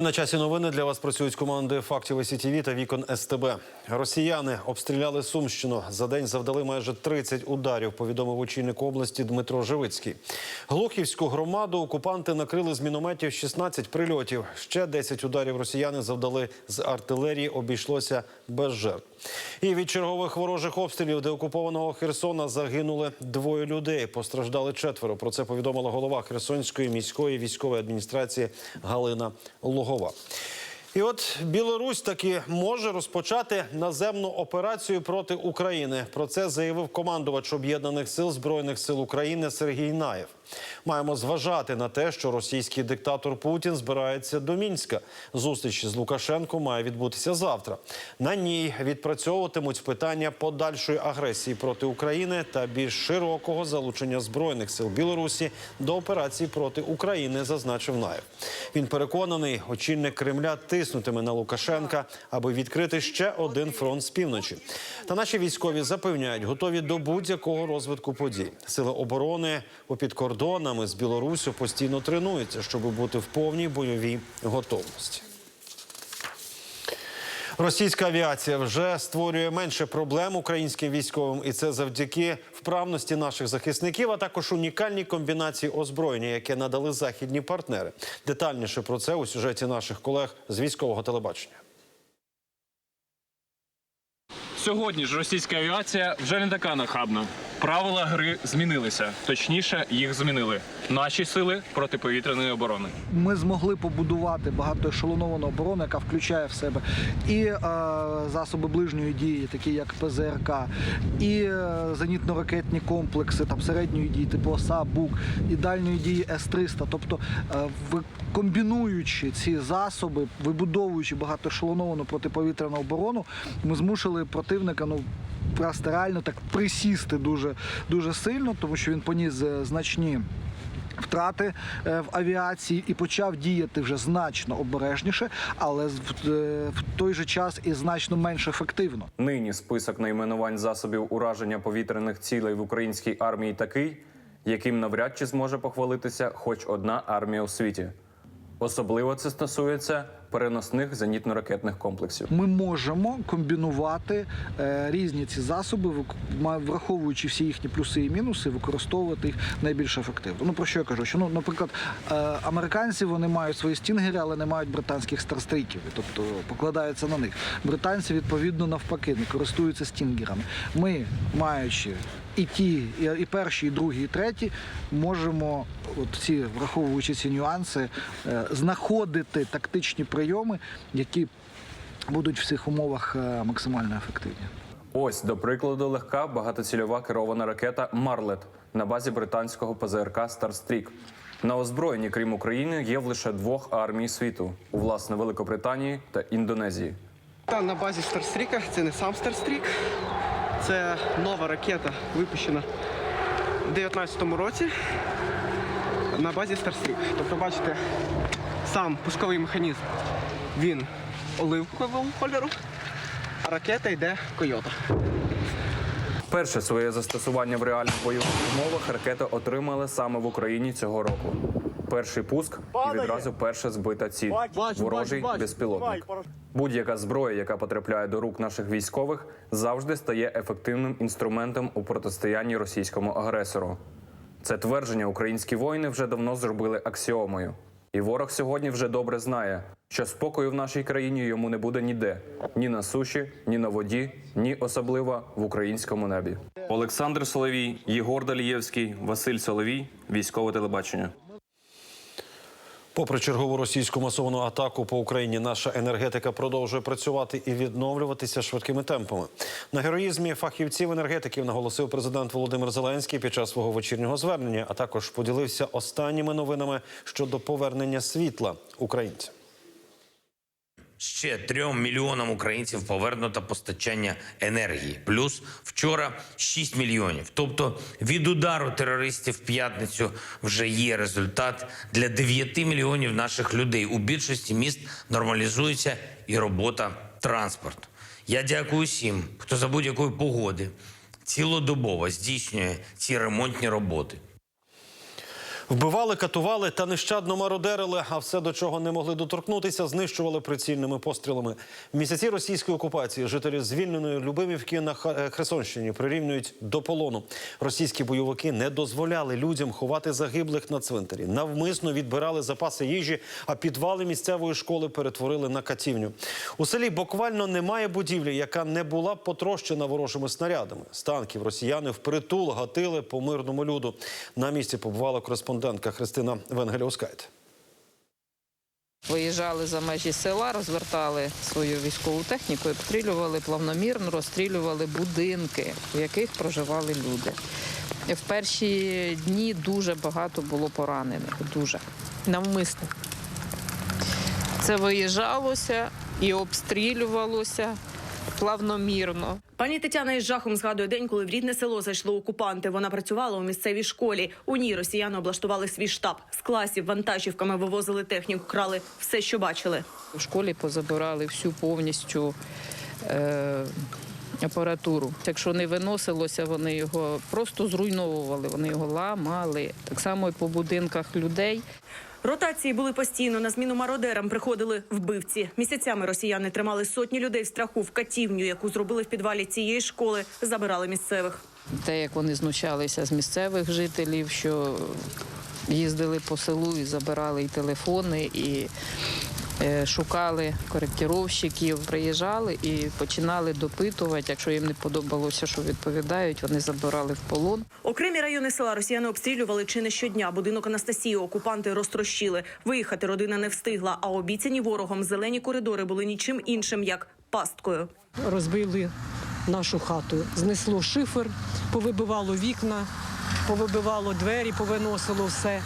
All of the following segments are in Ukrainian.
На часі новини для вас працюють команди фактів СІТВ та вікон СТБ. Росіяни обстріляли Сумщину. За день завдали майже 30 ударів. Повідомив очільник області Дмитро Живицький. Глухівську громаду окупанти накрили з мінометів 16 прильотів. Ще 10 ударів росіяни завдали з артилерії. Обійшлося без жертв. І від чергових ворожих обстрілів деокупованого Херсона загинули двоє людей. Постраждали четверо. Про це повідомила голова Херсонської міської військової адміністрації Галина Логова. І от Білорусь таки може розпочати наземну операцію проти України. Про це заявив командувач об'єднаних сил збройних сил України Сергій Наєв. Маємо зважати на те, що російський диктатор Путін збирається до мінська. Зустріч з Лукашенко має відбутися завтра. На ній відпрацьовуватимуть питання подальшої агресії проти України та більш широкого залучення збройних сил Білорусі до операції проти України, зазначив Наєв. Він переконаний, очільник Кремля тиснутиме на Лукашенка, аби відкрити ще один фронт з півночі. Та наші військові запевняють, готові до будь-якого розвитку подій. Сили оборони у попід кордонами з Білоруссю постійно тренуються, щоб бути в повній бойовій готовності. Російська авіація вже створює менше проблем українським військовим, і це завдяки вправності наших захисників, а також унікальній комбінації озброєння, яке надали західні партнери. Детальніше про це у сюжеті наших колег з військового телебачення. Сьогодні ж російська авіація вже не така нахабна. Правила гри змінилися. Точніше, їх змінили наші сили протиповітряної оборони. ми змогли побудувати багатоешелоновану оборону, яка включає в себе і е, засоби ближньої дії, такі як ПЗРК, і е, зенітно-ракетні комплекси там середньої дії, типу ОСА, БУК, і дальньої дії С-300. Тобто, е, комбінуючи ці засоби, вибудовуючи багатоешелоновану протиповітряну оборону, ми змусили противника ну. Просто реально так присісти дуже дуже сильно, тому що він поніс е, значні втрати е, в авіації і почав діяти вже значно обережніше, але е, в той же час і значно менш ефективно. Нині список найменувань засобів ураження повітряних цілей в українській армії такий, яким навряд чи зможе похвалитися хоч одна армія у світі. Особливо це стосується переносних зенітно-ракетних комплексів. Ми можемо комбінувати е, різні ці засоби, враховуючи всі їхні плюси і мінуси, використовувати їх найбільш ефективно. Ну про що я кажу? Що ну, наприклад, е, американці вони мають свої стінгери, але не мають британських старстріків, тобто покладаються на них. Британці відповідно навпаки не користуються стінгерами. Ми, маючи і ті, і, і перші, і другі, і треті, можемо, от ці враховуючи ці нюанси, е, знаходити тактичні прийоми, які будуть в цих умовах е, максимально ефективні. Ось, до прикладу, легка багатоцільова керована ракета Марлет на базі британського ПЗРК Старстрік. На озброєнні, крім України, є в лише двох армій світу у власне Великобританії та Індонезії. Та на базі Старстріка, це не сам Старстрік, це нова ракета, випущена у 2019 році на базі Старстрік. Тобто, бачите, сам пусковий механізм він оливкового кольору, а ракета йде Койота. Перше своє застосування в реальних бойових умовах ракета отримала саме в Україні цього року. Перший пуск і відразу перша збита ціль ворожий безпілотник. Будь-яка зброя, яка потрапляє до рук наших військових, завжди стає ефективним інструментом у протистоянні російському агресору. Це твердження українські воїни вже давно зробили аксіомою. І ворог сьогодні вже добре знає, що спокою в нашій країні йому не буде ніде ні на суші, ні на воді, ні особливо в українському небі. Олександр Соловій, Єгор Далієвський, Василь Соловій, військове телебачення. Попри чергову російську масовану атаку по Україні, наша енергетика продовжує працювати і відновлюватися швидкими темпами. На героїзмі фахівців енергетиків наголосив президент Володимир Зеленський під час свого вечірнього звернення, а також поділився останніми новинами щодо повернення світла українцям. Ще трьом мільйонам українців повернуто постачання енергії. Плюс вчора 6 мільйонів. Тобто від удару терористів в п'ятницю вже є результат для 9 мільйонів наших людей. У більшості міст нормалізується і робота транспорту. Я дякую всім, хто за будь-якої погоди цілодобово здійснює ці ремонтні роботи. Вбивали, катували та нещадно мародерили, а все, до чого не могли доторкнутися, знищували прицільними пострілами. В місяці російської окупації жителі звільненої Любимівки на е, Херсонщині прирівнюють до полону. Російські бойовики не дозволяли людям ховати загиблих на цвинтарі. Навмисно відбирали запаси їжі, а підвали місцевої школи перетворили на катівню. У селі буквально немає будівлі, яка не була потрощена ворожими снарядами. З танків росіяни впритул гатили по мирному люду. На місці побувала кореспондентка Христина Венгеліускайте. Виїжджали за межі села, розвертали свою військову техніку, обстрілювали плавномірно, розстрілювали будинки, в яких проживали люди. В перші дні дуже багато було поранених, дуже навмисно. Це виїжджалося і обстрілювалося плавномірно. Пані Тетяна із жахом згадує день, коли в рідне село зайшли окупанти. Вона працювала у місцевій школі. У ній росіяни облаштували свій штаб. З класів вантажівками вивозили техніку, крали все, що бачили. В школі позабирали всю повністю е, апаратуру. Якщо не виносилося, вони його просто зруйновували, вони його ламали. Так само і по будинках людей. Ротації були постійно. На зміну мародерам приходили вбивці. Місяцями росіяни тримали сотні людей в страху в катівню, яку зробили в підвалі цієї школи. Забирали місцевих. Те, як вони знущалися з місцевих жителів, що їздили по селу і забирали і телефони, і шукали коректировщиків, приїжджали і починали допитувати. Якщо їм не подобалося, що відповідають, вони забирали в полон. Окремі райони села росіяни обстрілювали чи не щодня. Будинок Анастасії окупанти розтрощили. Виїхати родина не встигла, а обіцяні ворогом зелені коридори були нічим іншим як пасткою. розбили нашу хату. Знесло шифер, повибивало вікна, повибивало двері, повиносило все.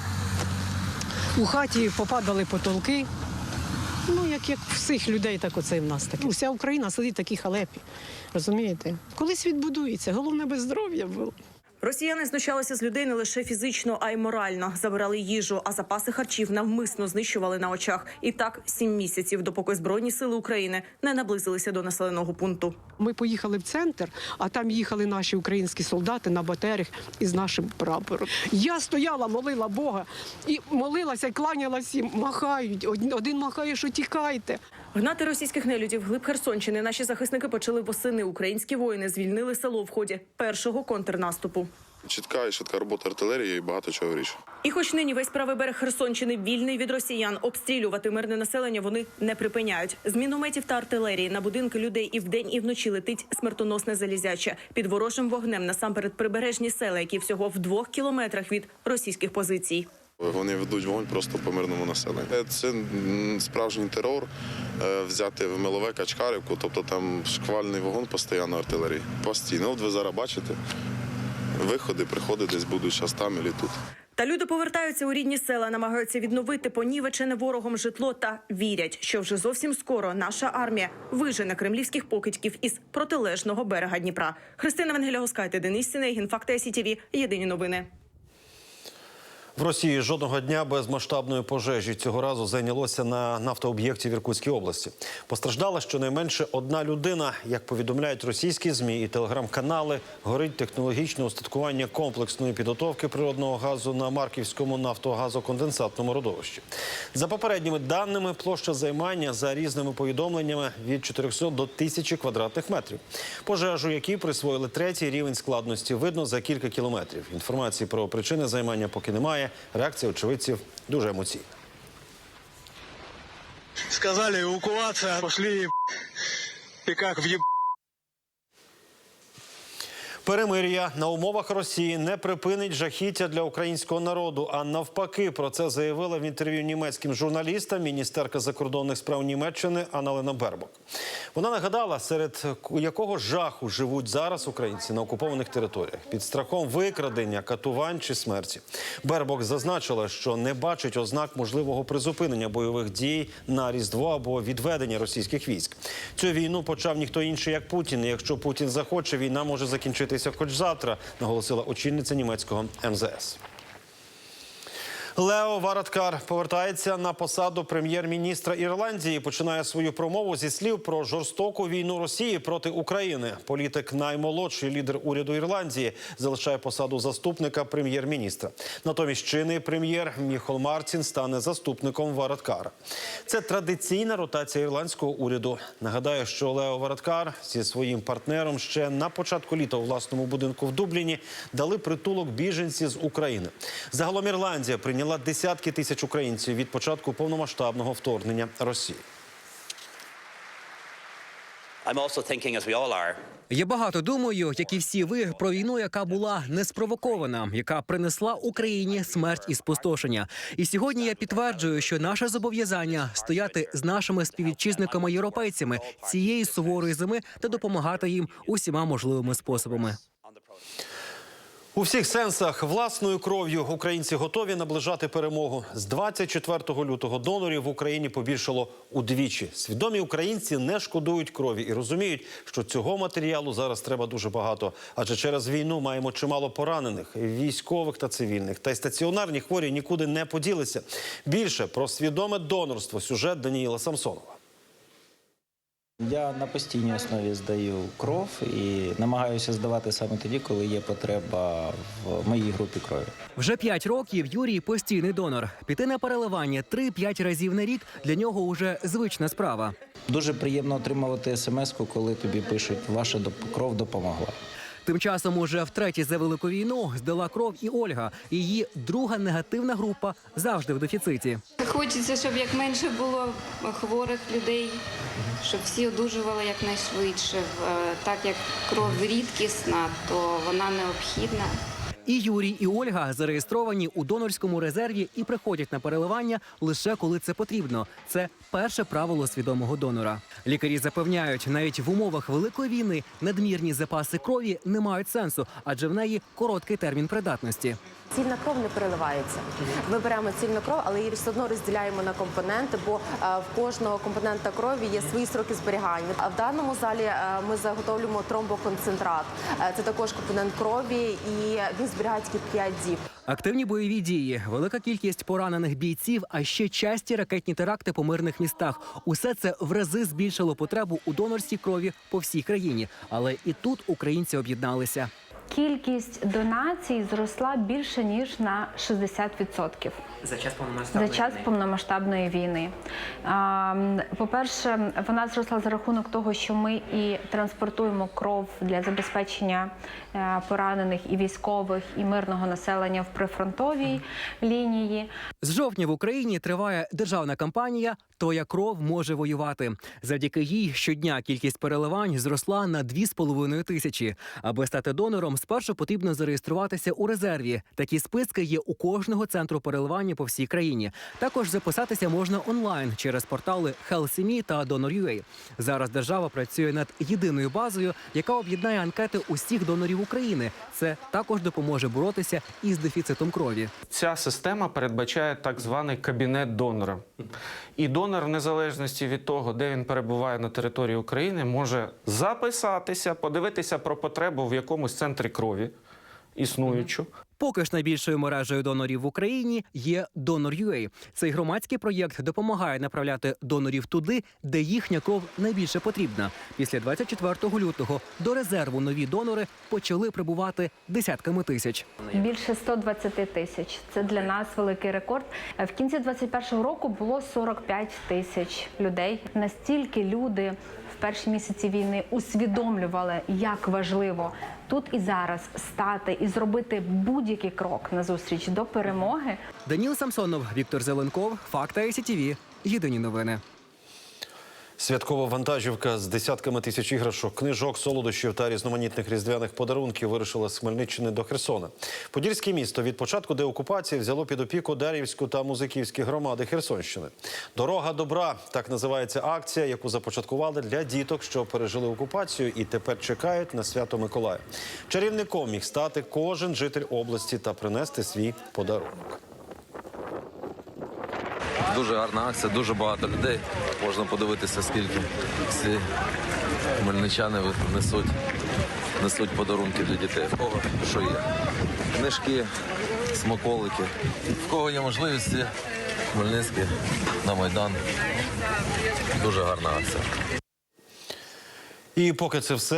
У хаті попадали потолки. Ну, як, як всіх людей, так оце в нас таке. Вся Україна сидить в такій халепі. Розумієте? Колись відбудується, головне без здоров'я було. Росіяни знущалися з людей не лише фізично, а й морально. Забирали їжу, а запаси харчів навмисно знищували на очах. І так сім місяців, допоки збройні сили України не наблизилися до населеного пункту. Ми поїхали в центр, а там їхали наші українські солдати на батерях із нашим прапором. Я стояла, молила Бога і молилася, і кланялася махають. Один махає, що тікайте. Гнати російських нелюдів глиб Херсонщини наші захисники почали восени. Українські воїни звільнили село в ході першого контрнаступу. Чітка і швидка робота артилерії і багато чого вирішує. І хоч нині весь правий берег Херсонщини вільний від росіян, обстрілювати мирне населення вони не припиняють. З мінометів та артилерії на будинки людей і вдень, і вночі летить смертоносне залізяче. Під ворожим вогнем насамперед прибережні села, які всього в двох кілометрах від російських позицій. Вони ведуть вогонь просто по мирному населенню. Це справжній терор е, взяти в Милове Качкарівку, тобто там шквальний вогонь постійно артилерії. Постійно. От ви зараз бачите, виходи, приходи десь будуть час там і тут. Та люди повертаються у рідні села, намагаються відновити понівечене ворогом житло та вірять, що вже зовсім скоро наша армія вижене кремлівських покидьків із протилежного берега Дніпра. Христина Венгеля-Госкайте, Денис Синегін, Факти СІТВ. Єдині новини. В Росії жодного дня без масштабної пожежі цього разу зайнялося на нафтооб'єкті в Іркутській області. Постраждала щонайменше одна людина. Як повідомляють російські змі і телеграм-канали, горить технологічне устаткування комплексної підготовки природного газу на Марківському нафтогазоконденсатному родовищі. За попередніми даними, площа займання за різними повідомленнями від 400 до 1000 квадратних метрів. Пожежу, які присвоїли третій рівень складності, видно за кілька кілометрів. Інформації про причини займання поки немає. Реакція очевидців дуже емоційна. Сказали эвакуация, пошли і як в Перемир'я на умовах Росії не припинить жахіття для українського народу. А навпаки, про це заявила в інтерв'ю німецьким журналістам міністерка закордонних справ Німеччини Аналена Бербок. Вона нагадала, серед якого жаху живуть зараз українці на окупованих територіях під страхом викрадення, катувань чи смерті. Бербок зазначила, що не бачить ознак можливого призупинення бойових дій на різдво або відведення російських військ. Цю війну почав ніхто інший як Путін. І Якщо Путін захоче, війна може закінчитися хоч завтра, наголосила очільниця німецького МЗС. Лео Варадкар повертається на посаду прем'єр-міністра Ірландії. Починає свою промову зі слів про жорстоку війну Росії проти України. Політик наймолодший лідер уряду Ірландії залишає посаду заступника прем'єр-міністра. Натомість чинний прем'єр Міхол Мартін стане заступником Варадкара. Це традиційна ротація ірландського уряду. Нагадаю, що Лео Варадкар зі своїм партнером ще на початку літа у власному будинку в Дубліні дали притулок біженці з України. Загалом Ірландія прийняла десятки тисяч українців від початку повномасштабного вторгнення Росії. Я багато думаю, як і всі ви, про війну, яка була неспровокована, яка принесла Україні смерть і спустошення. І сьогодні я підтверджую, що наше зобов'язання стояти з нашими співвітчизниками європейцями цієї суворої зими та допомагати їм усіма можливими способами. У всіх сенсах власною кров'ю українці готові наближати перемогу. З 24 лютого донорів в Україні побільшало удвічі. Свідомі українці не шкодують крові і розуміють, що цього матеріалу зараз треба дуже багато. Адже через війну маємо чимало поранених, військових та цивільних. Та й стаціонарні хворі нікуди не поділися. Більше про свідоме донорство сюжет Даніїла Самсонова. Я на постійній основі здаю кров і намагаюся здавати саме тоді, коли є потреба в моїй групі крові. Вже п'ять років Юрій постійний донор. Піти на переливання 3-5 разів на рік для нього уже звична справа. Дуже приємно отримувати смс-ку, коли тобі пишуть, ваша кров допомогла. Тим часом уже втретє за велику війну здала кров і Ольга. Її друга негативна група завжди в дефіциті. Хочеться, щоб як менше було хворих людей, щоб всі одужували якнайшвидше. Е, Так як кров рідкісна, то вона необхідна. І Юрій, і Ольга зареєстровані у донорському резерві і приходять на переливання лише коли це потрібно. Це перше правило свідомого донора. Лікарі запевняють, навіть в умовах великої війни надмірні запаси крові не мають сенсу, адже в неї короткий термін придатності. Цільна кров не переливається. Ми беремо цільну кров, але її все одно розділяємо на компоненти, бо е, в кожного компонента крові є свої сроки зберігання. А в даному залі е, ми заготовлюємо тромбоконцентрат. Е, Це також компонент крові, і він зберігається тільки 5 діб. Активні бойові дії, велика кількість поранених бійців, а ще часті ракетні теракти по мирних містах. Усе це в рази збільшило потребу у донорстві крові по всій країні. Але і тут українці об'єдналися. Кількість донацій зросла більше ніж на 60%. За час За час повномасштабної війни. По-перше, вона зросла за рахунок того, що ми і транспортуємо кров для забезпечення е, поранених і військових, і мирного населення в прифронтовій лінії. З жовтня в Україні триває державна кампанія Твоя кров може воювати. Завдяки їй щодня кількість переливань зросла на 2,5 тисячі. Аби стати донором, спершу потрібно зареєструватися у резерві. Такі списки є у кожного центру переливання по всій країні. Також записатися можна онлайн через портали HealthMe та Donor.ua. Зараз держава працює над єдиною базою, яка об'єднає анкети усіх донорів України. Це також допоможе боротися із дефіцитом крові. Ця система передбачає так званий кабінет донора. І донор, в незалежності від того, де він перебуває на території України, може записатися, подивитися про потребу в якомусь центрі крові існуючу. Поки ж найбільшою мережею донорів в Україні є Donor.ua. Цей громадський проєкт допомагає направляти донорів туди, де їхня кров найбільше потрібна. Після 24 лютого до резерву нові донори почали прибувати десятками тисяч. Більше 120 тисяч. Це для нас великий рекорд. Е, В кінці 21-го року було 45 тисяч людей. Настільки люди перші місяці війни усвідомлювали, як важливо тут і зараз стати і зробити будь-який крок назустріч до перемоги. Даніл Самсонов, Віктор Зеленков, Факта ICTV. Єдині новини. Святкова вантажівка з десятками тисяч іграшок, книжок, солодощів та різноманітних різдвяних подарунків вирушила з Хмельниччини до Херсона. Подільське місто від початку деокупації взяло під опіку Дар'ївську та Музиківські громади Херсонщини. Дорога добра так називається акція, яку започаткували для діток, що пережили окупацію і тепер чекають на свято Миколая. Чарівником міг стати кожен житель області та принести свій подарунок. Дуже гарна акція, дуже багато людей. Можна подивитися, скільки всі хмельничани несуть, несуть подарунки для дітей. В кого що є. Книжки, смаколики. В кого є можливості, Хмельницький на Майдан. Дуже гарна акція. І поки це все.